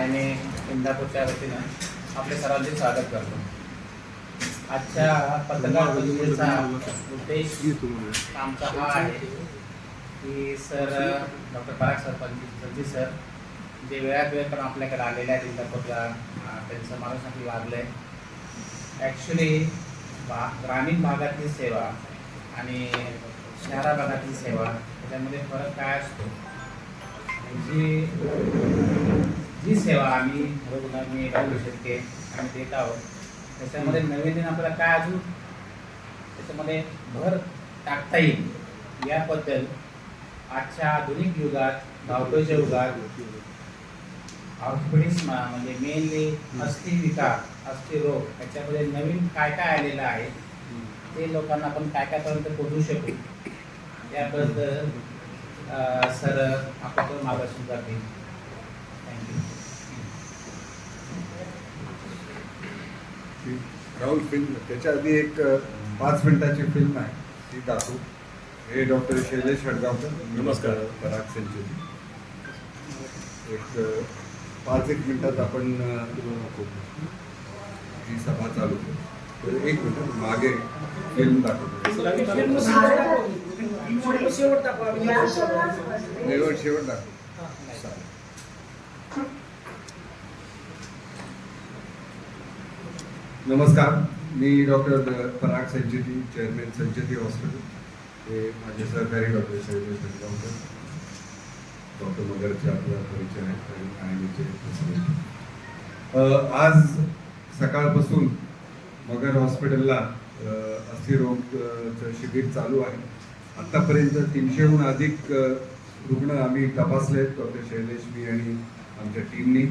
आणि इंदापूरच्या वतीनं आपले सर्वांचे स्वागत करतो. आजच्या पत्रकार परिषदेचा उद्देश आमचा हा आहे की sir doctor Parag sarpanch ji sir जे वेळात वेळ पण आपल्याकडे आलेले आहेत इंदापूरला त्यांचं माणूसाठी लागलं आहे ॲक्च्युली भा ग्रामीण भागातली सेवा आणि शहरा भागातली सेवा त्याच्यामध्ये फरक काय असतो? जी जी सेवा आम्ही रुग्णांनी राहू शकते आम्ही देत आहोत त्याच्यामध्ये नवीन आपल्याला काय अजून त्याच्यामध्ये भर टाकता येईल याबद्दल आजच्या आधुनिक युगात धावतोच्या युगात ऑर्थोपेडिक्स म्हणजे मेनली अस्थि विकार अस्थि रोग याच्यामध्ये नवीन काय काय आलेलं आहे ते लोकांना आपण काय काय पर्यंत पोहोचू शकू? याबद्दल सर आपण मार्गदर्शन करतील. थँक्यू राहुल फिल्म त्याच्या आधी एक पाच मिनिटाची फिल्म आहे ती दाखवू. हे डॉक्टर शैलेश हडगावकर नमस्कार. पराग सेंचुरी एक पाच एक मिनिटात आपण ही सभा चालू करू. तर एक मिनिट मागे फिल्म दाखवतो. शेवट दाखवा. शेवट शेवट दाखवतो नमस्कार. मी doctor Parag Sancheti chairman Sancheti hospital. हे माझे सहकारी डॉक्टर संजय डॉक्टर डॉक्टर मगरचे आपला परिचय आहे आणि आज सकाळपासून मगर हॉस्पिटलला अस्थिरोगचं शिबिर चालू आहे. आत्तापर्यंत तीनशेहून अधिक रुग्ण आम्ही तपासले आहेत डॉक्टर शैलेश मी आणि आमच्या टीमनी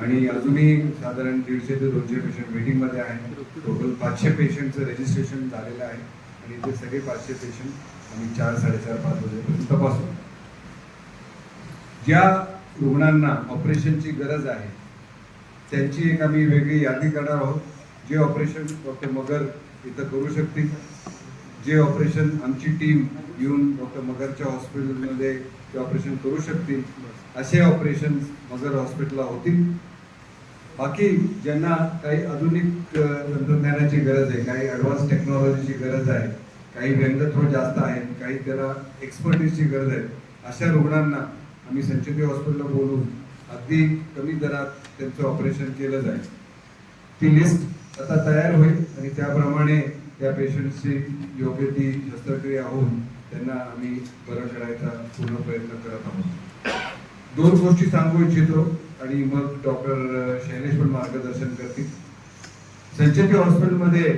आणि अजूनही साधारण दीडशे ते दोनशे पेशंट वेटिंगमध्ये आहे टोटल पाचशे पेशंटचं रजिस्ट्रेशन झालेलं आहे. आणि ते सगळे पाचशे पेशंट आम्ही चार साडेचार पाच वाजेपर्यंत तपासू. ज्या रुग्णांना ऑपरेशनची गरज आहे त्यांची एक आम्ही वेगळी यादी करणार आहोत. जे ऑपरेशन डॉक्टर मगर इथं करू शकतील जे ऑपरेशन आमची टीम येऊन डॉक्टर मगरच्या हॉस्पिटलमध्ये ते ऑपरेशन करू शकतील असे ऑपरेशन मगर हॉस्पिटलला होतील. बाकी ज्यांना काही आधुनिक तंत्रज्ञानाची गरज आहे काही ॲडव्हान्स टेक्नॉलॉजीची गरज आहे काही व्यंगत्व जास्त आहेत काही त्याला एक्सपर्टीजची गरज आहे अशा रुग्णांना आम्ही संचेती हॉस्पिटलला बोलून अगदी कमी दरात त्यांचं ऑपरेशन केलं जाईल. ती लिस्ट आता तयार होईल आणि त्याप्रमाणे त्या पेशंटची योग्य ती शस्त्रक्रिया होऊन त्यांना आम्ही बरं करायचा पूर्ण प्रयत्न करत आहोत. दोन गोष्टी सांगू इच्छितो आणि मग डॉक्टर शैलेश पण मार्गदर्शन करतील. संचेती हॉस्पिटलमध्ये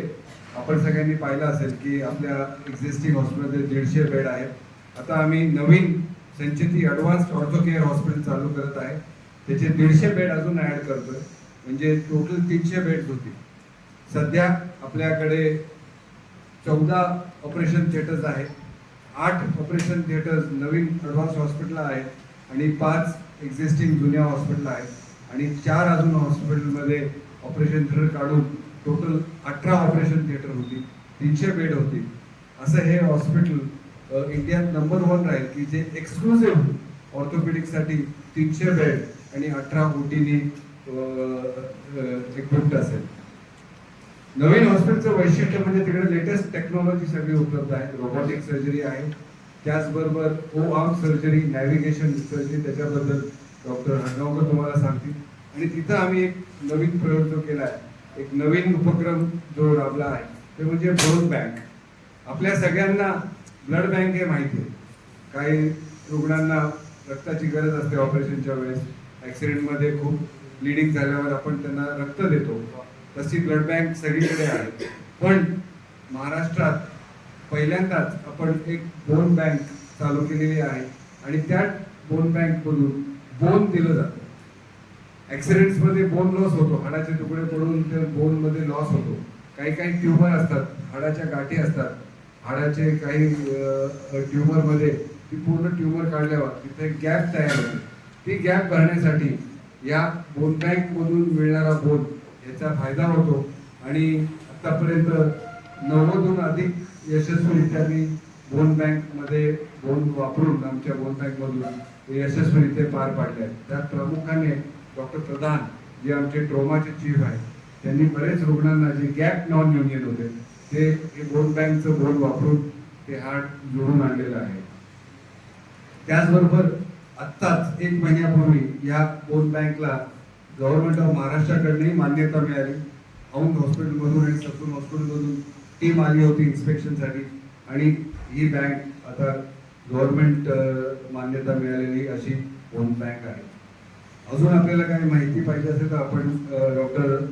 आपण सगळ्यांनी पाहिलं असेल की आपल्या एक्झिस्टिंग हॉस्पिटलमध्ये दीडशे बेड आहेत. आता आम्ही नवीन Sancheti advanced ortho care hospital चालू करत आहे. त्याचे दीडशे बेड अजून ॲड करतोय. म्हणजे टोटल तीनशे बेड होतील. सध्या आपल्याकडे चौदा ऑपरेशन थिएटर्स आहेत. आठ ऑपरेशन थिएटर्स नवीन ॲडव्हान्स हॉस्पिटल आहेत आणि पाच एक्झिस्टिंग जुन्या हॉस्पिटल आहेत. आणि चार अजून हॉस्पिटलमध्ये ऑपरेशन थिएटर काढून टोटल अठरा ऑपरेशन थिएटर होती. तीनशे बेड होती. असं हे हॉस्पिटल इंडियात नंबर वन राहील की जे एक्सक्लुझिव्ह ऑर्थोपेडिकसाठी तीनशे बेड आणि अठरा ओटीनी इक्विप्ड असेल. नवीन हॉस्पिटलचं वैशिष्ट्य म्हणजे तिकडे लेटेस्ट टेक्नॉलॉजी सगळी उपलब्ध आहे रोबोटिक सर्जरी आहे. त्याचबरोबर O arm surgery navigation surgery त्याच्याबद्दल डॉक्टर हडगावकर तुम्हाला सांगतील. आणि तिथं आम्ही एक नवीन प्रयोग जो केला आहे एक नवीन उपक्रम जो राबला आहे ते म्हणजे ब्लड बँक आपल्या सगळ्यांना ब्लड बँक हे माहिती आहे. काही रुग्णांना रक्ताची गरज असते ऑपरेशनच्या वेळेस. ॲक्सिडेंटमध्ये खूप ब्लिडिंग झाल्यावर आपण त्यांना रक्त देतो. तशी ब्लड बँक सगळीकडे आहे. पण महाराष्ट्रात पहिल्यांदाच आपण एक बोन बँक चालू केलेली आहे आणि त्या बोन बँकमधून बोन दिलं जातं. ॲक्सिडेंट्समध्ये बोन लॉस होतो. हाडाचे तुकडे पडून त्या बोनमध्ये लॉस होतो. काही काही ट्युमर असतात. हाडाच्या गाठी असतात. हाडाचे काही ट्युमरमध्ये ती पूर्ण ट्युमर काढल्यावर तिथे गॅप तयार होते. ती गॅप भरण्यासाठी या बोन बँकमधून मिळणारा बोन याचा फायदा होतो. आणि आतापर्यंत नव्वदहून अधिक यशस्वीरित्या मी बोन बँकमध्ये बोन वापरून आमच्या बोन बँकमधून यशस्वीरित्या पार पाडले आहेत. त्यात प्रामुख्याने डॉक्टर प्रधान जे आमचे ट्रोमाचे चीफ आहेत त्यांनी बरेच रुग्णांना जे गॅप नॉन युनियन होते ते हे बोन बँकचं बोन वापरून ते हार्ट जोडून आणलेलं आहे. त्याचबरोबर आत्ताच एक महिन्यापूर्वी या बोन बँकला गव्हर्नमेंट ऑफ महाराष्ट्राकडनंही मान्यता मिळाली. औंध हॉस्पिटलमधून आणि ससून हॉस्पिटलमधून टीम आली होती इन्स्पेक्शनसाठी आणि ही बँक आता गव्हर्नमेंट मान्यता मिळालेली अशी बोन बँक आहे. अजून आपल्याला काही माहिती पाहिजे असेल तर आपण डॉक्टर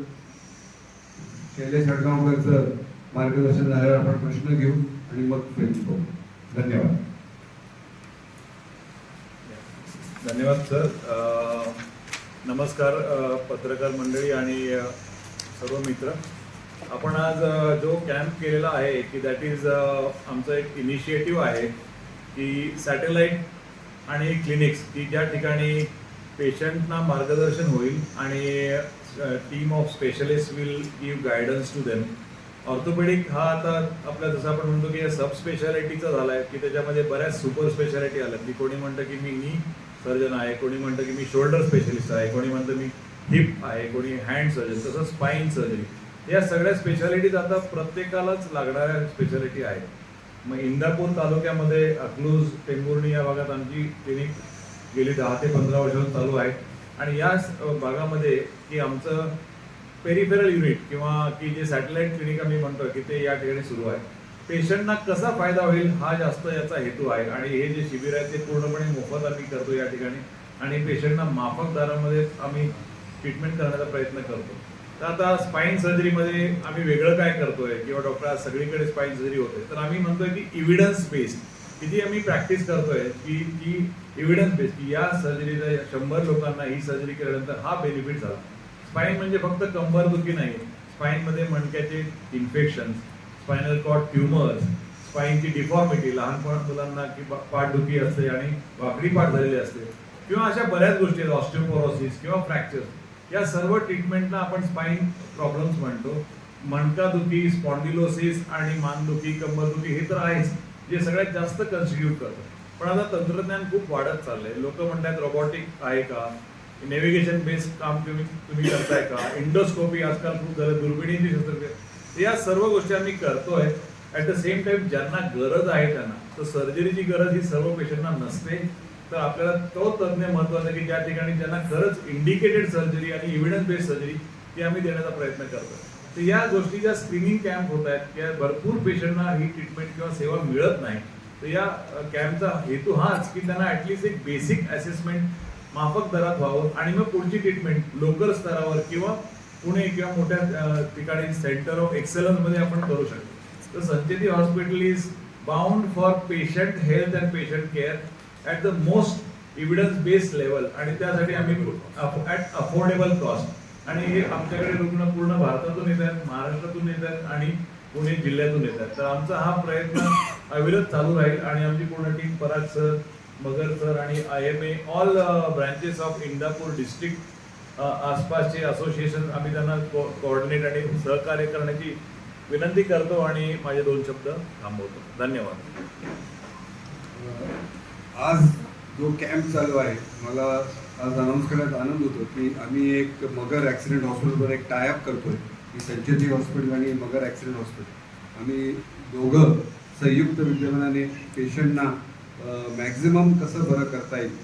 शैलेश हडगावकरचं मार्गदर्शन झाल्यावर आपण प्रश्न घेऊ आणि मग फिल्म पाहू धन्यवाद. धन्यवाद सर. नमस्कार पत्रकार मंडळी आणि सर्व मित्र. आपण आज जो कॅम्प केलेला आहे की दॅट इज आमचं एक इनिशिएटिव्ह आहे की सॅटेलाईट आणि क्लिनिक्स की ज्या ठिकाणी पेशंटना मार्गदर्शन होईल आणि team of specialist will give guidance to them orthopaedic हा आता आपल्या जसं आपण म्हणतो की सब स्पेशालिटीचा झाला आहे की त्याच्यामध्ये बऱ्याच सुपर स्पेशालिटी आल्या की कोणी म्हणतं की मी नी सर्जन आहे कोणी म्हणतं की मी शोल्डर स्पेशलिस्ट आहे कोणी म्हणतं मी हिप आहे कोणी हँड सर्जन तसं स्पाईन सर्जरी या सगळ्या स्पेशालिटीज आता प्रत्येकालाच लागणाऱ्या स्पेशालिटी आहेत. मग इंदापूर तालुक्यामध्ये अकलूज टेंगुर्णी या भागात आमची क्लिनिक गेली दहा ते पंधरा वर्षांपासून चालू आहे. आणि या भागामध्ये की आमचं पेरिफेरल युनिट किंवा की जे सॅटेलाईट क्लिनिक आम्ही म्हणतो की ते या ठिकाणी सुरू आहे. पेशंटना कसा फायदा होईल हा जास्त याचा हेतू आहे. आणि हे जे शिबिर आहे ते पूर्णपणे मोफत आम्ही करतो या ठिकाणी. आणि पेशंटना माफक दरामध्ये आम्ही ट्रीटमेंट करण्याचा प्रयत्न करतो. तर आता स्पाईन सर्जरीमध्ये आम्ही वेगळं काय करतोय? किंवा डॉक्टर आज सगळीकडे स्पाईन सर्जरी होते. तर आम्ही म्हणतोय की इव्हिडन्स बेस्ड की जी आम्ही प्रॅक्टिस करतोय की ती इव्हिडन्स बेस्ड की या सर्जरीला शंभर लोकांना ही सर्जरी केल्यानंतर हा बेनिफिट झाला. स्पाईन म्हणजे फक्त कंबर दुखी नाही स्पाईनमध्ये मणक्याचे इन्फेक्शन स्पायनल कॉर्ड ट्युमर्स स्पाईनची डिफॉर्मिटी लहानपण मुलांना की पाठदुखी असते आणि वाकडी पाठ झालेली असते किंवा अशा बऱ्याच गोष्टी आहेत ऑस्टिओपोरोसिस किंवा फ्रॅक्चर या सर्व ट्रीटमेंटना आपण स्पाईन प्रॉब्लेम्स म्हणतो. मणकादुखी स्पॉन्डिलोसिस आणि मानदुखी कंबरदुखी हे तर आहेच जे सगळ्यात जास्त कन्स्टिट्यूट करतं. पण आता तंत्रज्ञान खूप वाढत चाललंय. लोक म्हणतात रोबोटिक आहे का? नेव्हिगेशन बेस्ड काम तुम्ही तुम्ही करताय का? इंडोस्कोपी आजकाल खूप झालं दुर्बिणीची शस्त्रक्रिया. या सर्व गोष्टी आम्ही करतोय. ॲट द सेम टाइम ज्यांना गरज आहे त्यांना. तर सर्जरीची गरज ही सर्व पेशंटना नसते. तर आपल्याला तो तज्ज्ञ महत्त्वाचा आहे की ज्या ठिकाणी ज्यांना खरंच इंडिकेटेड सर्जरी आणि इव्हिडन्स बेस्ड सर्जरी ती आम्ही देण्याचा प्रयत्न करतो तर या गोष्टी ज्या स्क्रीनिंग कॅम्प होत आहेत त्या भरपूर पेशंटना ही ट्रीटमेंट किंवा सेवा मिळत नाही. तर या कॅम्पचा हेतू हाच की त्यांना ॲटलिस्ट एक बेसिक असेसमेंट माफक दरात व्हावं आणि मग पुढची ट्रीटमेंट लोकल स्तरावर किंवा पुणे किंवा मोठ्या ठिकाणी सेंटर ऑफ एक्सलन्समध्ये आपण करू शकतो. तर Sancheti hospital is bound for patient health and patient care at the most evidence based level आणि त्यासाठी आम्ही ॲट अफोर्डेबल कॉस्ट आणि हे आमच्याकडे रुग्ण पूर्ण भारतातून येत आहेत महाराष्ट्रातून येत आहेत आणि पुणे जिल्ह्यातून येत आहेत. तर आमचा हा प्रयत्न अविरत चालू राहील आणि आमची पूर्ण team Parag sir Magar sir आणि I M A all branches of Indapur district आसपासचे असोसिएशन आम्ही त्यांना कोऑर्डिनेट आणि सहकार्य करण्याची विनंती करतो आणि माझे दोन शब्द थांबवतो. धन्यवाद. आज जो कॅम्प चालू आहे मला आज अनाऊन्स करण्यात आनंद होतो की आम्ही एक मगर ॲक्सिडेंट हॉस्पिटलवर एक टायअप करतोय. की संचेती हॉस्पिटल आणि मगर ॲक्सिडेंट हॉस्पिटल आम्ही दोघं संयुक्त विद्यमानाने पेशंटना मॅक्झिमम कसं बरं करता येईल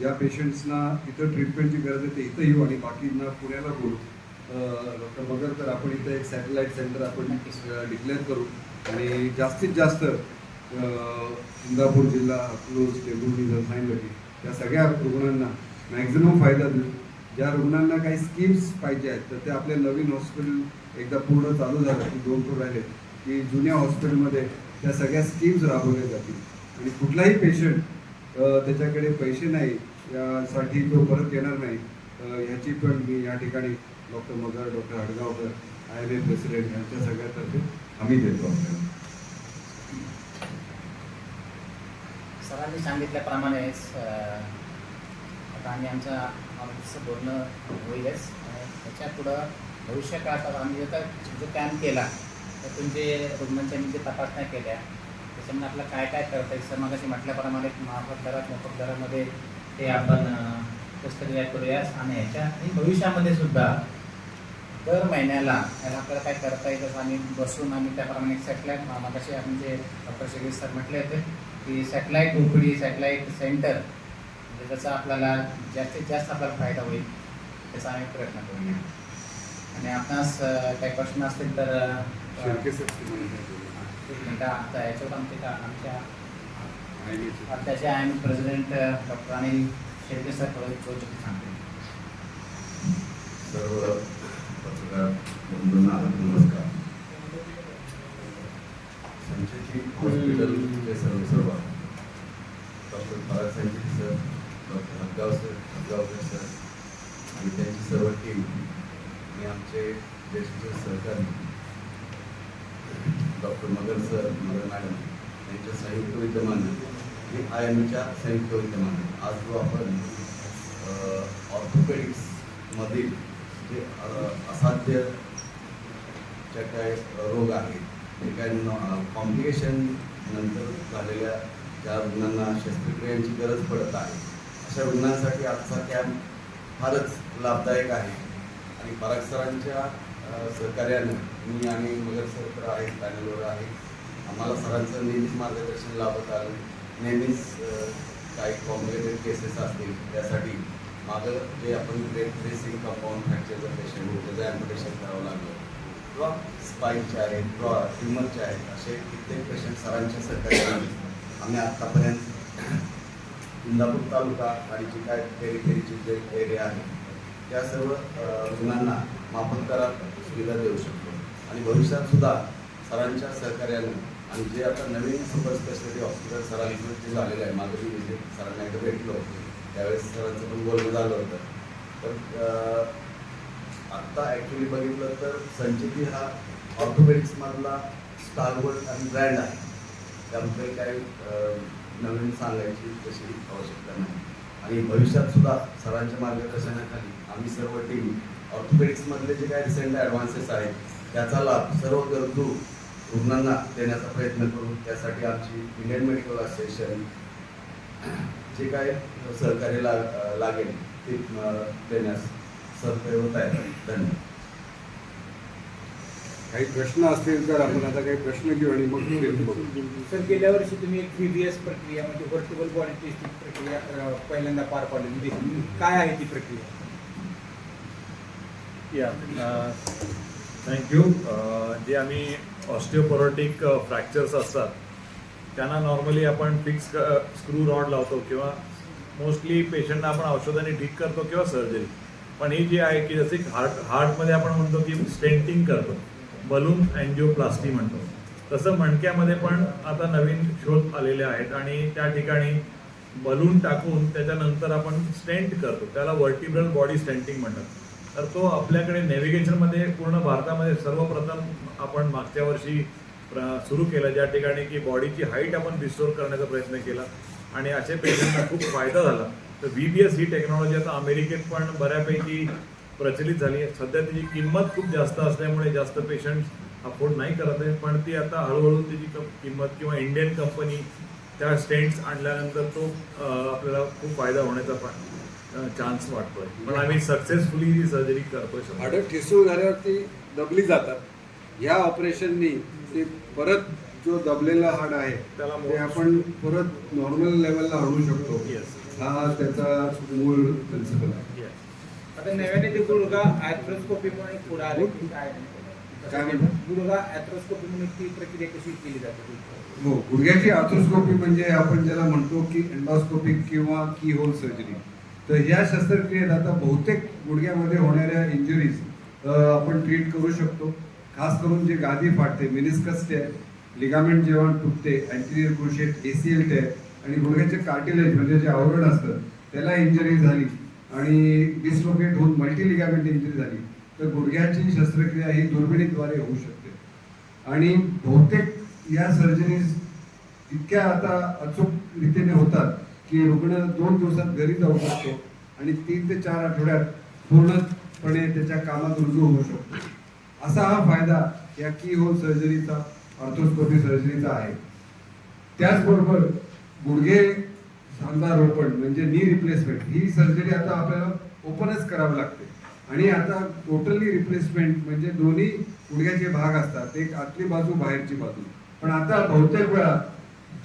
ज्या पेशंट्सना इथं ट्रीटमेंटची गरज आहे ते इथं येऊ आणि बाकींना पुण्याला बोलू. डॉक्टर मगर तर आपण इथं एक सॅटेलाईट सेंटर आपण डिक्लेअर करू. आणि जास्तीत जास्त इंदापूर जिल्हा अकलूज टेंभुर्णी जर सांगितलं त्या सगळ्या रुग्णांना मॅक्झिमम फायदा देऊ. ज्या रुग्णांना काही स्कीम्स पाहिजे आहेत तर ते आपले नवीन हॉस्पिटल एकदा पूर्ण चालू झालं की दोन करोड राहिले की जुन्या हॉस्पिटलमध्ये त्या सगळ्या स्कीम्स राबवल्या जातील. आणि कुठलाही पेशंट त्याच्याकडे पैसे नाही यासाठी तो परत येणार नाही. ह्याची पण मी या ठिकाणी doctor Magar doctor Hadgaonkar I M A president यांच्या सगळ्यातर्फे आम्ही देतो आपल्याला. सरांनी सांगितल्याप्रमाणेच आता आम्ही आमच्या ऑफिसचं बोलणं होईलच. त्याच्या पुढं भविष्यकाळात आम्ही आता जो कॅम्प केला तर तुमचे रुग्णांच्या मी जे तपासण्या केल्या त्याच्यामध्ये आपलं काय काय करता येईल? सर मगाशी म्हटल्याप्रमाणे माफक दरात मोफत दरामध्ये ते आपण अं, शस्त्रक्रिया करूया आणि ह्याच्या आणि भविष्यामध्ये सुद्धा दर महिन्याला याला आपल्याला काय करता येतं आम्ही बसून आम्ही त्याप्रमाणे सॅटेलाईट मागाशी आमचे डॉक्टर शेगरी सर म्हटले होते की सॅटेलाईट उपडी सॅटेलाईट सेंटर म्हणजे त्याचा आपल्याला जास्तीत जास्त आपल्याला फायदा होईल त्याचा आम्ही प्रयत्न करूया. आणि आपणास काही प्रश्न असतील तर आता याच्यावर आमचे का आमच्या त्याचे I M president doctor Anil Shelke sir project सांगते सर्व पत्रकार बंधूंना नमस्कार. संचेती हॉस्पिटलचे सर्व सर्व doctor Bharat Sanchit sir doctor Hadgaonkar Hadgaonkar sir आणि त्यांची सर्व टीम आणि आमचे ज्येष्ठ सहकारी doctor Magar sir Magar madam यांच्या संयुक्त विद्यमानं हे आय एम एच्या संयुक्त विद्यमाने आज जो आपण ऑर्थोपेडिक्समधील जे असाध्यच्या असाध्य ज्या काय रोग आहेत जे काय कॉम्प्लिकेशन नंतर झालेल्या ज्या रुग्णांना शस्त्रक्रियांची गरज पडत आहे अशा रुग्णांसाठी आजचा कॅम्प फारच लाभदायक आहे. आणि पराग सरांच्या सहकार्यानं मी आणि मगर सर आहेत पॅनलवर आहे आम्हाला सरांचं नेहमीच मार्गदर्शन लाभत आलं. नेहमीच काही कॉम्प्लिकेटेड केसेस असतील त्यासाठी मागं जे आपण ग्रेट ब्रेसिंग कंपाऊंड फ्रॅक्चरचं पेशंट होतं त्याचं ॲम्प्युटेशन करावं लागलं किंवा स्पाईनचे आहेत किंवा ट्युमरचे आहेत असे कित्येक पेशंट सरांच्या सहकार्याने आम्ही आत्तापर्यंत इंदापूर तालुका आणि जी काय फेरीफेरीचे जे एरिया आहे त्या सर्व रुग्णांना माफक दरात सुविधा देऊ शकतो. आणि भविष्यात सुद्धा सरांच्या सहकार्याने आणि जे आता नवीन सुपर स्पेशालिटी हॉस्पिटल सरांचं जे झालेलं आहे मागची विजिट म्हणजे सरांना एकदा भेटलो त्यावेळेस सरांचं पण बोलणं झालं होतं. तर आत्ता ॲक्च्युली बघितलं तर संचिती हा ऑर्थोपेडिक्समधला स्टारवर्ड आणि ब्रँड आहे. त्याबद्दल काही नवीन सांगायची तशी आवश्यकता नाही. आणि भविष्यात सुद्धा सरांच्या मार्गदर्शनाखाली आम्ही सर्व टीम ऑर्थोपेडिक्समधले जे काही रिसेंट ॲडव्हान्सेस आहेत त्याचा लाभ सर्व गरजू रुग्णांना देण्याचा प्रयत्न करू त्यासाठी आमची इंडियन मेडिकल असोसिएशन जे काय सहकार्य ला लागेल ते देण्यास सहकार्य तयार आहे. धन्यवाद. काही प्रश्न असतील तर आपण आता काही प्रश्न घेऊ आणि मग सर गेल्या वर्षी तुम्ही एक व्हीबीएस प्रक्रिया म्हणजे व्हर्टिबल बॉडी टेस्टिंग प्रक्रिया पहिल्यांदा पार पाडली. होती काय आहे ती प्रक्रिया? या थँक्यू जे आम्ही ऑस्टिओपोरोटिक फ्रॅक्चर्स uh, असतात. त्यांना नॉर्मली आपण फिक्स स्क्रू रॉड लावतो किंवा मोस्टली पेशंटना आपण औषधाने ठीक करतो किंवा सर्जरी पण ही जी आहे की जसे हार्ट हार्टमध्ये आपण म्हणतो की स्टेंटिंग करतो. बलून अँजिओप्लास्टी म्हणतो. तसं मणक्यामध्ये पण आता नवीन शोध आलेले आहेत आणि त्या ठिकाणी बलून टाकून त्याच्यानंतर आपण स्टेंट करतो. त्याला व्हर्टिब्रल बॉडी स्टेंटिंग म्हणतात. तर तो आपल्याकडे नेव्हिगेशनमध्ये पूर्ण भारतामध्ये सर्वप्रथम आपण मागच्या वर्षी प्र- सुरू केलं ज्या ठिकाणी की बॉडीची हाईट आपण रिस्टोर करण्याचा प्रयत्न केला. आणि असे पेशंटना खूप फायदा झाला. तर व्ही बी एस ही टेक्नॉलॉजी आता अमेरिकेत पण बऱ्यापैकी प्रचलित झाली आहे. सध्या त्याची किंमत खूप जास्त असल्यामुळे जास्त पेशंट अफोर्ड नाही करत आहे पण ती आता हळूहळू त्याची किंमत किंवा इंडियन कंपनी त्या स्टेंट्स आणल्यानंतर तो आपल्याला खूप फायदा होण्याचा पण चान्स वाटतोय पण आम्ही सक्सेसफुली ही सर्जरी करतोय. हाडं ठिसूळ झाल्यावरती दबली जातात या ऑपरेशननी ते परत जो दबलेला हाड आहे त्याला ते आपण परत नॉर्मल लेवलला आणू शकतो. हा त्याचा मूळ प्रिन्सिपल आहे. आता नव्याने ते गुडघा ॲथ्रोस्कोपी म्हणून पुढे आले काय काय म्हणता? गुडघा ॲथ्रोस्कोपी म्हणून ती प्रक्रिया कशी केली जाते हो गुडघ्याची आर्थ्रोस्कोपी म्हणजे आपण ज्याला म्हणतो की एन्डॉस्कोपिक किंवा की होल सर्जरी तर या शस्त्रक्रियेत आता बहुतेक गुडघ्यामध्ये होणाऱ्या इंजुरीज आपण ट्रीट करू शकतो. खास करून जे गादी फाटते मिनिस्कस टेअर लिगामेंट जेव्हा तुटते अँटिरियर क्रुशेट एसीएल टेअर आणि गुडघ्याचे कार्टिलेज म्हणजे जे आवरण असतं त्याला इंजरी झाली आणि डिस्लोकेट होऊन मल्टी लिगामेंट इंजरी झाली तर गुडघ्याची शस्त्रक्रिया ही दुर्बिणीद्वारे होऊ शकते. आणि बहुतेक या सर्जरीज इतक्या आता अचूक रीतीने होतात की रुग्ण दोन दिवसात घरी जाऊ शकतो आणि तीन ते चार आठवड्यात पूर्णपणे त्याच्या कामात रुजू होऊ शकतो. असा हा फायदा या की होल सर्जरीचा ऑर्थोस्कोपी सर्जरीचा आहे. त्याचबरोबर गुडघे सांधा रोपण म्हणजे नी रिप्लेसमेंट ही सर्जरी आता आपल्याला ओपनच करावी लागते. आणि आता टोटली रिप्लेसमेंट म्हणजे दोन्ही गुडघ्याचे भाग असतात एक आतली बाजू बाहेरची बाजू. पण आता बहुतेक वेळा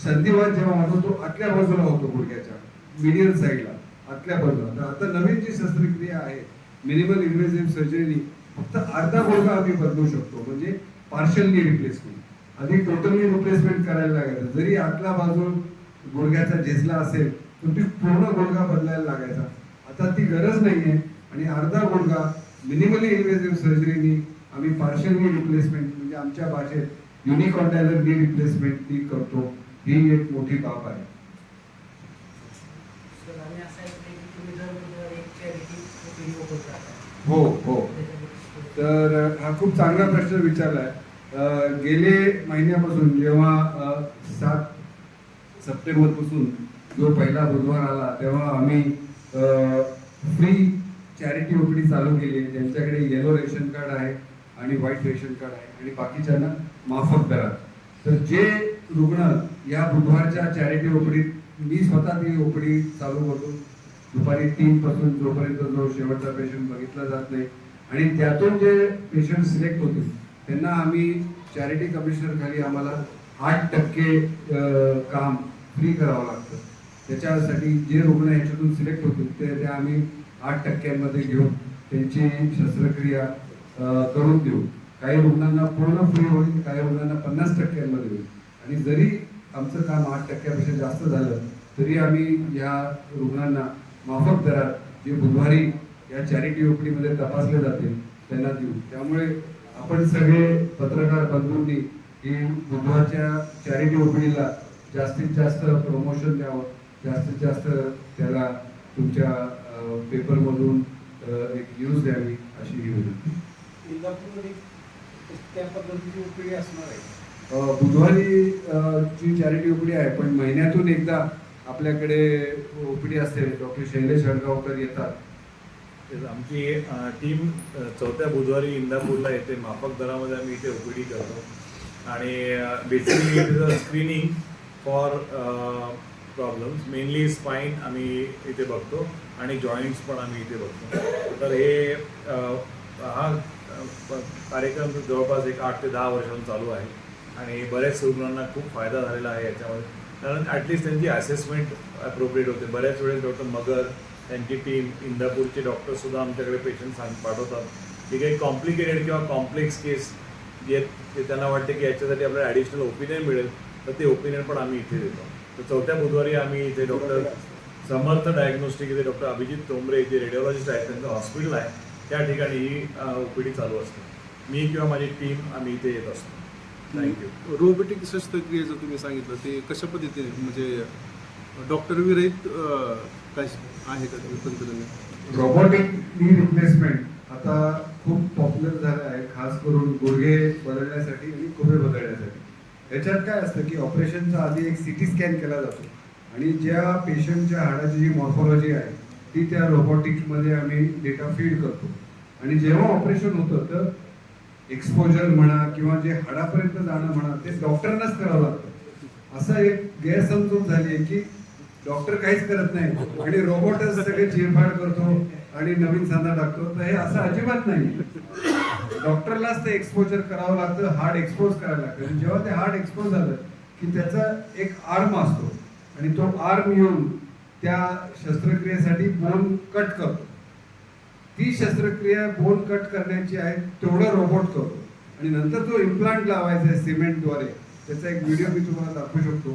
संधिवात जेव्हा होतो तो आतल्या बाजूला होतो गुडघ्याच्या मिडियल साईडला आतल्या बाजूला. तर आता नवीन जी शस्त्रक्रिया आहे मिनिमल इन्व्हेसिव्ह सर्जरी फक्त अर्धा गुडघा आम्ही बदलू शकतो. म्हणजे पार्शलली रिप्लेसमेंट आधी टोटली रिप्लेसमेंट करायला लागायचं. जरी आतला बाजू गुडघ्याचा झेजला असेल तर ती पूर्ण गुडघा बदलायला लागायचा. आता ती गरज नाहीये. आणि अर्धा गुडघा मिनिमली इन्व्हेसिव्ह सर्जरीनी आम्ही पार्शलली रिप्लेसमेंट म्हणजे आमच्या भाषेत युनिकॉन्टायलर नी रिप्लेसमेंट ती करतो. ही एक मोठी बाब आहे. हो हो. तर हा खूप चांगला प्रश्न विचारलाय. गेले महिन्यापासून जेव्हा सात सप्टेंबरपासून जो पहिला बुधवार आला तेव्हा आम्ही फ्री चॅरिटी ओपीडी चालू केली. आहे ज्यांच्याकडे येलो रेशन कार्ड आहे आणि व्हाईट रेशन कार्ड आहे. आणि बाकीच्यांना माफक दरात. तर जे रुग्ण या बुधवारच्या चॅरिटी ओपडीत मी स्वतः ती ओपडी चालू करतो. दुपारी तीन पासून जोपर्यंत जो शेवटचा पेशंट बघितला जात नाही. आणि त्यातून जे पेशंट सिलेक्ट होतील त्यांना आम्ही चॅरिटी कमिशनर खाली आम्हाला आठ टक्के काम फ्री करावं लागतं. त्याच्यासाठी जे रुग्ण याच्यातून सिलेक्ट होतील ते ते आम्ही आठ टक्क्यांमध्ये घेऊन त्यांची शस्त्रक्रिया करून देऊ. काही रुग्णांना पूर्ण फ्री होईल काही रुग्णांना पन्नास टक्क्यांमध्ये होईल. आणि जरी आमचं काम आठ टक्क्यापेक्षा जास्त झालं तरी आम्ही या रुग्णांना माफक दरात जे बुधवारी या चॅरिटी ओपीडीमध्ये तपासले जाते त्यांना देऊ. त्यामुळे आपण सगळे पत्रकार बंधूंनी ही बुधवारच्या चॅरिटी ओपीडीला जास्तीत जास्त प्रमोशन द्यावं जास्तीत जास्त त्याला तुमच्या पेपरमधून एक न्यूज द्यावी अशी ही विनंती. त्या पद्धतीची उपयोगी असणार आहे. बुधवारी ची चॅरिटी ओपीडी आहे पण महिन्यातून एकदा आपल्याकडे ओपीडी असते. डॉक्टर शैलेश हडगावकर येतात. आमची टीम चौथ्या बुधवारी इंदापूरला येते. माफक दरामध्ये आम्ही इथे ओपीडी करतो. आणि basically it is a screening for problems mainly spine आम्ही इथे बघतो आणि जॉईंट्स पण आम्ही इथे बघतो. तर हे हा कार्यक्रम जवळपास एक आठ ते दहा वर्षांपासून चालू आहे. आणि बऱ्याच रुग्णांना खूप फायदा झालेला आहे याच्यामध्ये. कारण ॲटलिस्ट त्यांची असेसमेंट अप्रोप्रिएट होते. बऱ्याच वेळेस डॉक्टर मगर त्यांची टीम इंदापूरचे डॉक्टरसुद्धा आमच्याकडे पेशंट सांग पाठवतात. जे काही कॉम्प्लिकेटेड किंवा कॉम्प्लेक्स केस जे ते त्यांना वाटते की याच्यासाठी आपल्याला ॲडिशनल ओपिनियन मिळेल तर ते ओपिनियन पण आम्ही इथे देतो. तर चौथ्या बुधवारी आम्ही इथे डॉक्टर समर्थ डायग्नोस्टिक इथे डॉक्टर अभिजित तोंबरे जे रेडिओलॉजिस्ट आहेत त्यांचं हॉस्पिटल आहे. त्या ठिकाणी ही ओपीडी चालू असते. मी किंवा माझी टीम आम्ही इथे येत असतो. रोबोटिक शस्त्रक्रियेचं तुम्ही सांगितलं ते कशा पद्धतीने म्हणजे डॉक्टर विरहित काय आहे का ते तंत्रज्ञान रोबोटिक नी रिप्लेसमेंट आता खूप पॉप्युलर झालं आहे खास करून गुडघे बदलण्यासाठी आणि खुबे बदलण्यासाठी. याच्यात काय असतं की ऑपरेशनच्या आधी एक सिटी स्कॅन केला जातो. आणि ज्या पेशंटच्या हाडाची जी मॉर्फॉलॉजी आहे ती त्या रोबोटिकमध्ये आम्ही डेटा फीड करतो. आणि जेव्हा ऑपरेशन होतं तर एक्सपोजर म्हणा किंवा जे हाडापर्यंत जाणं म्हणा ते डॉक्टरांनाच करावं लागतं. असं एक गैरसमजूत झाली आहे की डॉक्टर काहीच करत नाही. आणि रोबोटच सगळे चिरफाड करतो आणि नवीन सांधा टाकतो. तर हे असं अजिबात नाही. डॉक्टरलाच ते एक्सपोजर करावं लागतं हार्ड एक्सपोज करायला लागतं. आणि जेव्हा ते हार्ड एक्सपोज झालं की त्याचा एक आर्म असतो. आणि तो आर्म येऊन त्या शस्त्रक्रियेसाठी बोन कट करतो. ती शस्त्रक्रिया बोन कट करण्याची आहे तेवढं रोबोट करतो आणि नंतर जो इम्प्लांट लावायचा आहे सिमेंटद्वारे त्याचा एक व्हिडिओ मी तुम्हाला दाखवू शकतो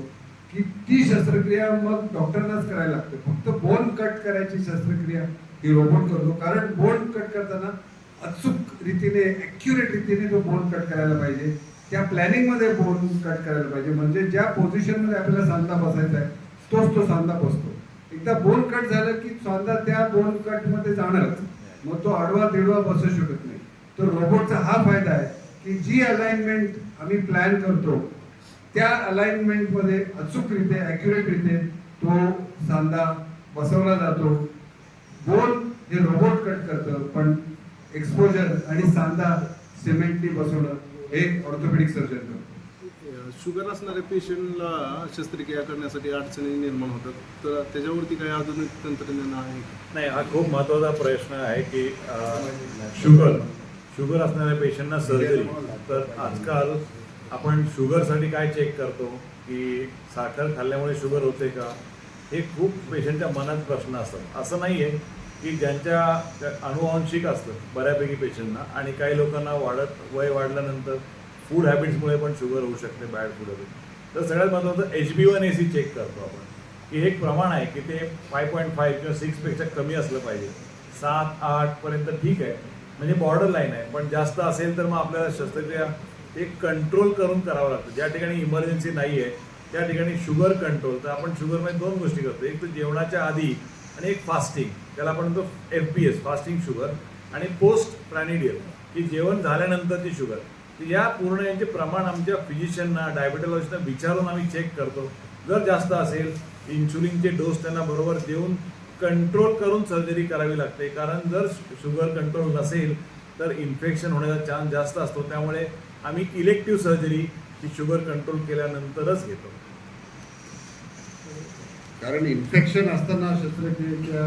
की ती शस्त्रक्रिया मग डॉक्टरनाच करायला लागते. फक्त बोन कट करायची शस्त्रक्रिया ही रोबोट करतो. कारण बोन कट करताना अचूक रीतीने ॲक्युरेट रीतीने तो बोन कट करायला पाहिजे. त्या प्लॅनिंगमध्ये बोन कट करायला पाहिजे. म्हणजे ज्या पोझिशनमध्ये आपल्याला सांधा बसायचा आहे तोच तो सांधा बसतो. एकदा बोन कट झालं की सांधा त्या बोन कटमध्ये जाणारच. मग तो आडवा तिडवा बसू शकत नाही. तर रोबोटचा हा फायदा आहे की जी अलाइनमेंट आम्ही प्लॅन करतो त्या अलाइनमेंटमध्ये अचूकरीते ॲक्युरेट तो सांधा बसवला जातो. बोन हे रोबोट कट करतं पण एक्सपोजर आणि सांधा सिमेंटनी बसवणं हे ऑर्थोपेडिक सर्जन करतो. शुगर असणाऱ्या पेशंटला शस्त्रक्रिया करण्यासाठी अडचणी निर्माण होतात. तर त्याच्यावरती काही आधुनिक तंत्रज्ञान आहे नाही हा खूप महत्त्वाचा प्रश्न आहे की शुगर शुगर असणाऱ्या पेशंटना सर्जरी तर आजकाल आपण शुगरसाठी काय चेक करतो? की साखर खाल्ल्यामुळे शुगर होते का? हे खूप पेशंटच्या मनात प्रश्न असतात. असं नाही आहे की ज्यांच्या अनुवांशिक असतं बऱ्यापैकी पेशंटना आणि काही लोकांना वाढत वय वाढल्यानंतर फूड हॅबिट्समुळे पण शुगर होऊ शकते बॅड फूड हॅबिट तर सगळ्यात महत्त्वाचं H B one A C check करतो आपण. की एक प्रमाण आहे की ते फाय पॉईंट फाईव्ह किंवा सिक्सपेक्षा कमी असलं पाहिजे. सात आठपर्यंत ठीक आहे. म्हणजे बॉर्डर लाईन आहे. पण जास्त असेल तर मग आपल्याला शस्त्रक्रिया ते कंट्रोल करून करावं लागतं. ज्या ठिकाणी इमर्जन्सी नाही आहे त्या ठिकाणी शुगर कंट्रोल तर आपण शुगरमध्ये दोन गोष्टी करतो. एक तर जेवणाच्या आधी आणि एक फास्टिंग त्याला आपण म्हणतो F P S fasting sugar आणि पोस्ट प्रॅनिडियल की जेवण झाल्यानंतरची शुगर या पूर्ण यांचे प्रमाण आमच्या फिजिशियनना डायबिटॉलॉजिस्टना विचारून आम्ही चेक करतो. जर जास्त असेल इन्शुलिनचे डोस त्यांना बरोबर देऊन कंट्रोल करून सर्जरी करावी लागते. कारण जर शुगर कंट्रोल नसेल तर इन्फेक्शन होण्याचा चान्स जास्त असतो. त्यामुळे आम्ही इलेक्टिव्ह सर्जरी ही शुगर कंट्रोल केल्यानंतरच घेतो. कारण इन्फेक्शन असताना शस्त्रक्रियेच्या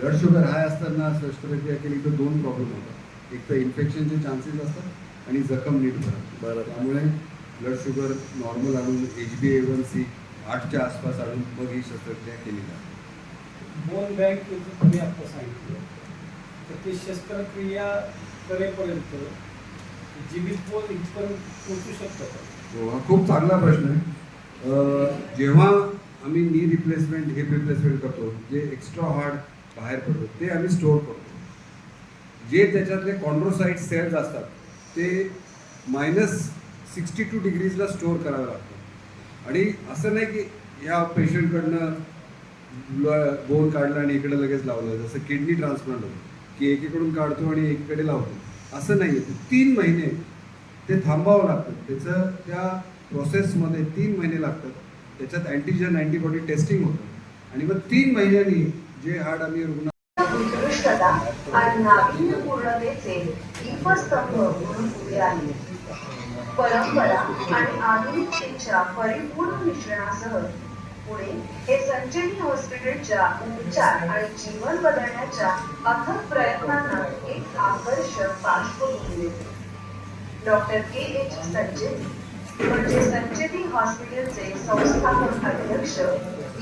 ब्लड शुगर हाय असताना शस्त्रक्रिया केली तर दोन प्रॉब्लेम होतात. एक तर इन्फेक्शनचे चान्सेस असतात आणि जखम नीट भरत बरं. त्यामुळे ब्लड शुगर नॉर्मल आणून H B A one C आठच्या आसपास आणून मग ही शस्त्रक्रिया केली जाते. बोन बँकेचं तुम्ही आता सांगितलं. तर ते शस्त्रक्रिया करेपर्यंत जीवित बोल इथपर्यंत पोचू शकतं का? हो, हा खूप चांगला प्रश्न आहे. जेव्हा आम्ही नी रिप्लेसमेंट हिप रिप्लेसमेंट करतो जे एक्स्ट्रा हार्ड बाहेर पडतो ते आम्ही स्टोअर करतो. जे त्याच्यातले कॉन्ड्रोसाईट सेल्स असतात ते मायनस सिक्स्टी टू डिग्रीजला स्टोअर करावं लागतं आणि असं नाही की ह्या पेशंटकडनं बोन काढला आणि इकडे लगेच लावलं जसं किडनी ट्रान्सप्लांट होतं की एकीकडून काढतो आणि एकीकडे लावतो. असं नाही आहे तीन महिने ते थांबावं लागतं. त्याचं त्या प्रोसेसमध्ये तीन महिने लागतात. त्याच्यात अँटीजन अँटीबॉडी टेस्टिंग होतं. आणि मग तीन महिन्यांनी जे हार्ड आम्ही रुग्ण उत्कृष्टता आणि दीपस्तंभ म्हणून उभे आहे परंपरा आणि आधुनिकतेच्या परिपूर्ण मिश्रणासह पुढे हे संजीवनी हॉस्पिटलच्या उपचार आणि जीवन बदलण्याच्या अथक प्रयत्नांना एक आकर्षक पार्श्वभूमी. देते डॉक्टर के एच संजीवनी म्हणजे संजीवनी हॉस्पिटलचे संस्थापक अध्यक्ष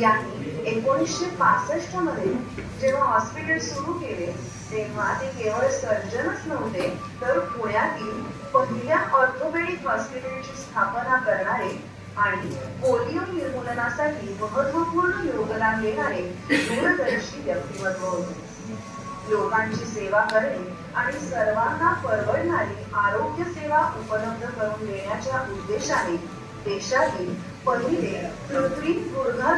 यांनी एकोणीसशे पासष्टमध्ये जेव्हा हॉस्पिटल सुरू केले तेव्हा ते केवळ सर्जनच नव्हते तर पुण्यातील पहिल्या ऑर्थोपेडिक हॉस्पिटलची स्थापना करणारे आणि पोलिओ निर्मूलनासाठी महत्त्वपूर्ण योगदान देणारे दूरदर्शी व्यक्तिमत्व होते. लोकांची सेवा करणे आणि सर्वांना परवडणारी आरोग्य सेवा उपलब्ध करून देण्याच्या उद्देशाने देशातील पहिले कृत्रिम गुडघा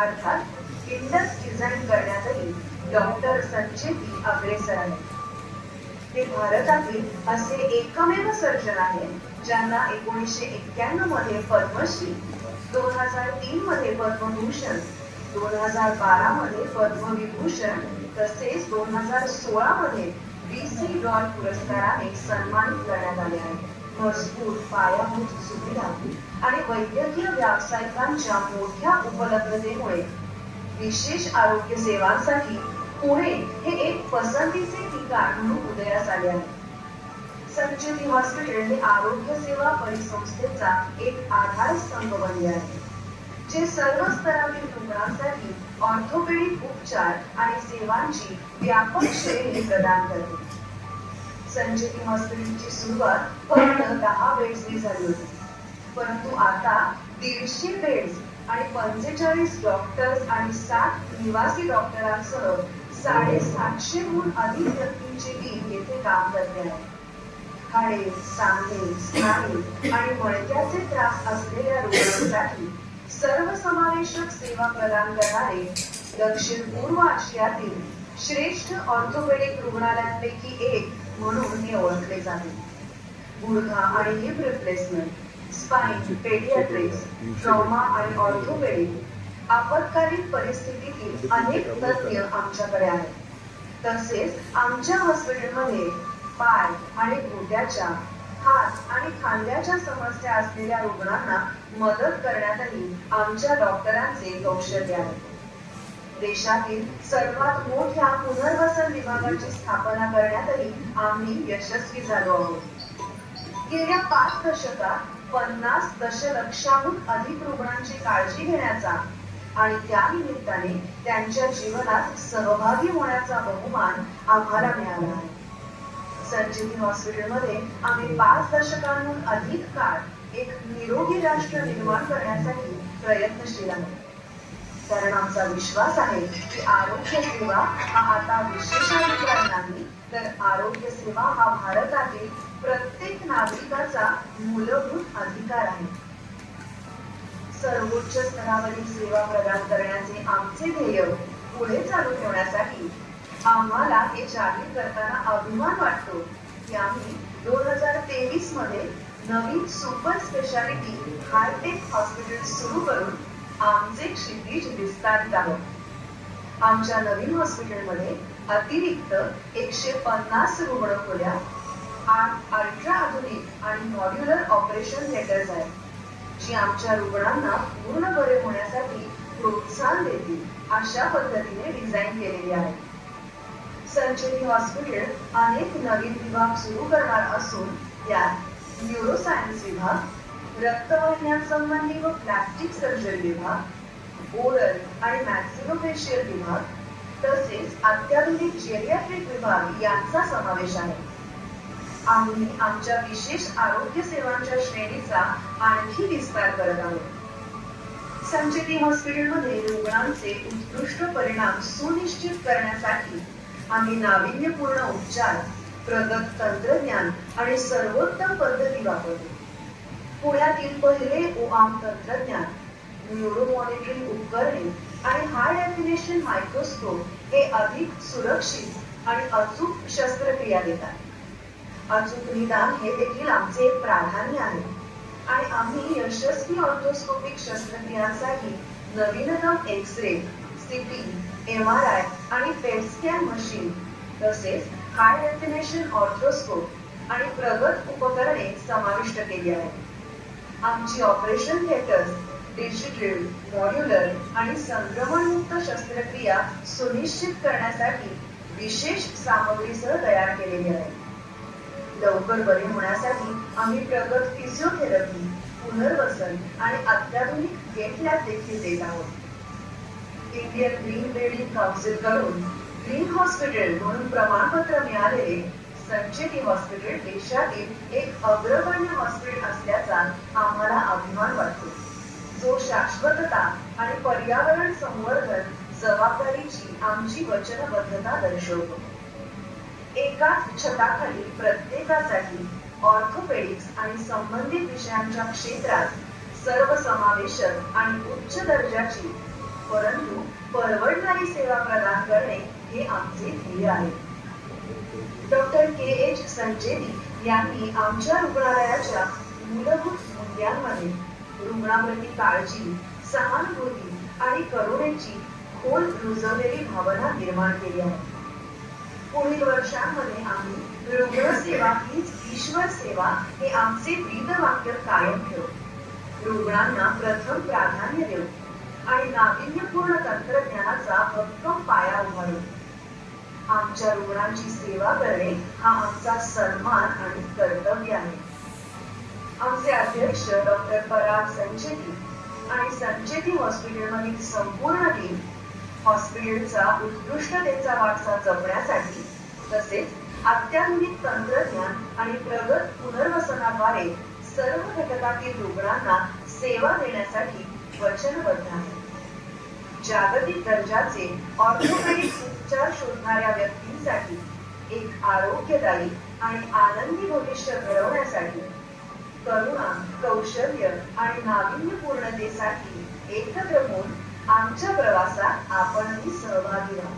अर्थात इंडस डिझाईन करण्यातही डॉक्टर संचेती अग्रेसर आहेत. ते भारतातील असे एकमेव सर्जन आहेत ज्यांना एकोणीसशे एक्क्याण्णवमध्ये पद्मश्री दोन हजार तीन मध्ये पद्मभूषण दोन हजार बारा मध्ये पद्मविभूषण तसेच दोन हजार सोळा मध्ये बी सी डॉट पुरस्काराने सन्मानित करण्यात आले आहे मजबूत पायाभूत सुविधा आणि वैद्यकीय व्यावसायिकांच्या मोठ्या उपलब्धतेमुळे विशेष आरोग्य सेवांसाठी पुणे हे एक पसंतीचे ठिकाण म्हणून उदयास आले आहे. संजीवनी हॉस्पिटल हे आरोग्य सेवा परिसंस्थेचा एक आधारस्तंभ बनले आहे जे सर्व स्तरातील रुग्णांसाठी ऑर्थोपेडिक उपचार आणि सेवांची व्यापक श्रेणी प्रदान करते. संजीवनी हॉस्पिटलची सुरुवात फक्त दहा बेड्सनी झाली होती. परंतु आता दीडशे बेड्स आणि पंचेचाळीस डॉक्टर्स आणि सात निवासी डॉक्टरांसह साडेसातशेहून अधिक व्यक्तींची टीम येथे काम करते आहे. हाडे सांधे स्नायू आणि मणक्याचे त्रास असलेल्या रुग्णांसाठी सर्वसमावेशक सेवा प्रदान करणारे दक्षिण पूर्व आशियातील श्रेष्ठ ऑर्थोपेडिक रुग्णालयांपैकी एक म्हणून हे ओळखले जाते. गुडघा आणि hip replacement spine paediatrics trauma आणि ऑर्थोपेडिक आपत्कालीन परिस्थितीतील अनेक तज्ञ आमच्याकडे आहेत. तसेच आमच्या हॉस्पिटलमध्ये पाय आणि घोट्याच्या हात आणि खांद्याच्या समस्या असलेल्या रुग्णांना मदत करण्यातही आमच्या डॉक्टरांचे कौशल्य आहे देशातील सर्वात मोठ्या पुनर्वसन विभागाची स्थापना करण्यातही आम्ही यशस्वी झालो आहोत. गेल्या पाच दशकात पन्नास दशलक्षाहून अधिक रुग्णांची काळजी घेण्याचा आणि त्या निमित्ताने त्यांच्या जीवनात सहभागी होण्याचा बहुमान आम्हाला मिळाला. आहे संजीवनी हॉस्पिटलमध्ये आम्ही पाच दशकांहून अधिक काळ एक निरोगी राष्ट्र निर्माण करण्यासाठी प्रयत्नशील आहोत. कारण आमचा विश्वास आहे की आरोग्य सेवा हा आता विशेषाधिकार नाही तर आरोग्य सेवा हा भारतातील प्रत्येक नागरिकाचा मूलभूत अधिकार आहे. सर्वोच्च स्तरावरील सेवा प्रदान करण्याचे आमचे ध्येय पुढे चालू ठेवण्यासाठी आम्हाला हे जाहीर करताना अभिमान वाटतो की आम्ही दोन हजार तेवीसमध्ये नवीन super speciality hi tech hospital सुरू करून आमचे क्षितिज विस्तारित आहोत आमच्या नवीन हॉस्पिटलमध्ये अतिरिक्त एकशे पन्नास रुग्ण खोल्या अल्ट्रा आधुनिक आणि मॉड्युलर ऑपरेशन थिएटर्स आहेत जी आमच्या रुग्णांना पूर्ण बरे होण्यासाठी प्रोत्साहन देतील अशा पद्धतीने डिझाईन केलेली आहे. संजीवनी हॉस्पिटल अनेक नवीन विभाग सुरू करणार असून यात न्यूरोसायन्स विभाग रक्त रक्तवाहिन्यांसंबंधी व प्लास्टिक सर्जरी विभाग ओरल आणि मॅक्सिलोफेशियल विभाग तसेच अत्याधुनिक जेरियाट्रिक विभाग यांचा समावेश आहे. आम्ही आमच्या विशेष आरोग्य सेवांच्या श्रेणीचा आणखी विस्तार करत आहोत. संजीवनी हॉस्पिटलमध्ये रुग्णांचे उत्कृष्ट परिणाम सुनिश्चित करण्यासाठी आम्ही नाविन्यपूर्ण उपचार प्रगत तंत्रज्ञान आणि सर्वोत्तम पद्धती वापरतो. पुण्यातील पहिले ओआम तंत्रज्ञान न्यूरो मॉनिटरिंग उपकरणे आणि हाय डेफिनेशन मायक्रोस्कोप हे अधिक सुरक्षित आणि अचूक शस्त्रक्रिया देतात. अचूक निदान हे देखील आमचे एक प्राधान्य आहे. आणि आम्ही यशस्वी ऑर्थोस्कोपिक शस्त्रक्रियांसाठी नवीनतम X ray CT M R I आणि पेटस्कॅन मशीन तसेच हाय डेफिनेशन ऑर्थोस्कोप आणि प्रगत उपकरणे समाविष्ट केली आहेत. आमची ऑपरेशन थिएटर्स डिजिटल मॉड्युलर आणि संक्रमणमुक्त शस्त्रक्रिया सुनिश्चित करण्यासाठी विशेष सामग्रीसह तयार केलेली आहे. लवकर बरे होण्यासाठी आम्ही प्रगत फिजिओथेरपी पुनर्वसन आणि अत्याधुनिक गेट लॅब देखील देत आहोत. इंडियन ग्रीन बिल्डिंग काउन्सिलकडून ग्रीन हॉस्पिटल म्हणून प्रमाणपत्र मिळालेले संचेती हॉस्पिटल देशातील एक अग्रगण्य हॉस्पिटल असल्याचा आम्हाला अभिमान वाटतो. जो शाश्वतता आणि पर्यावरण संवर्धन जबाबदारीची आमची वचनबद्धता दर्शवतो. एकाच छताखाली प्रत्येकासाठी ऑर्थोपेडिक्स आणि संबंधित विषयांच्या क्षेत्रात सर्वसमावेशक आणि उच्च दर्जाची परंतु परवडणारी सेवा प्रदान करणे हे आमचे ध्येय आहे. डॉक्टर के एच संजेती यांनी आमच्या रुग्णालयाच्या मूलभूत मुद्द्यांमध्ये रुग्णाप्रती काळजी सहानुभूती आणि करुणेची खोल रुजवलेली भावना निर्माण केली आहे. पुढील वर्षांमध्ये आम्ही रुग्णसेवा हीच ईश्वर सेवा हे आमचे ब्रीदवाक्य कायम ठेवू. रुग्णांना प्रथम प्राधान्य देऊ आणि नाविन्यपूर्ण तंत्रज्ञानाचा भक्कम पाया उभारू. आमच्या रुग्णांची सेवा करणे हा आमचा सन्मान आणि कर्तव्य आहे. आमचे अध्यक्ष डॉक्टर पराग संचेती आणि संचेती हॉस्पिटलमधील संपूर्ण टीम हॉस्पिटलचा उत्कृष्टतेचा वारसा जपण्यासाठी तसेच अत्याधुनिक तंत्रज्ञान आणि प्रगत पुनर्वसनाद्वारे सर्व घटकातील रुग्णांना सेवा देण्यासाठी वचनबद्ध आहे. जागतिक दर्जाचे ऑर्थोपेडिक उपचार शोधणाऱ्या व्यक्तींसाठी एक आरोग्यदायी आणि आनंदी भविष्य घडवण्यासाठी करुणा कौशल्य आणि नाविन्यपूर्णतेसाठी एकत्र होऊन आमच्या प्रवासात आपणही सहभागी व्हा.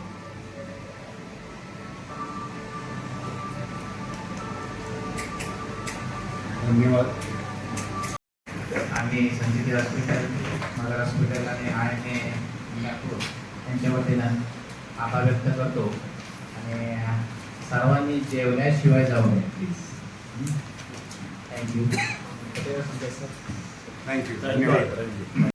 धन्यवाद. आम्ही संजीती हॉस्पिटल नगर हॉस्पिटल आणि आय एम ए नागपूर यांच्या वतीनं आभार व्यक्त करतो. आणि सर्वांनी जेवल्याशिवाय जाऊ नये प्लीज थँक्यू सर थँक्यू धन्यवाद